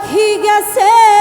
পাখি গেছে আমার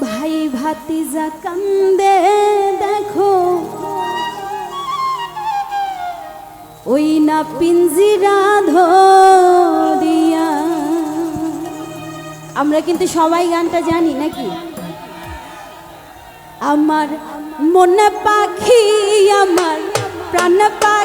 ভাই ভাতিজা কান্দে, দেখো। ওই না পিঞ্জিরা ধরিয়া। আমরা কিন্তু সবাই গানটা জানি, নাকি? আমার মনে পাখি, আমার প্রাণ পাখি।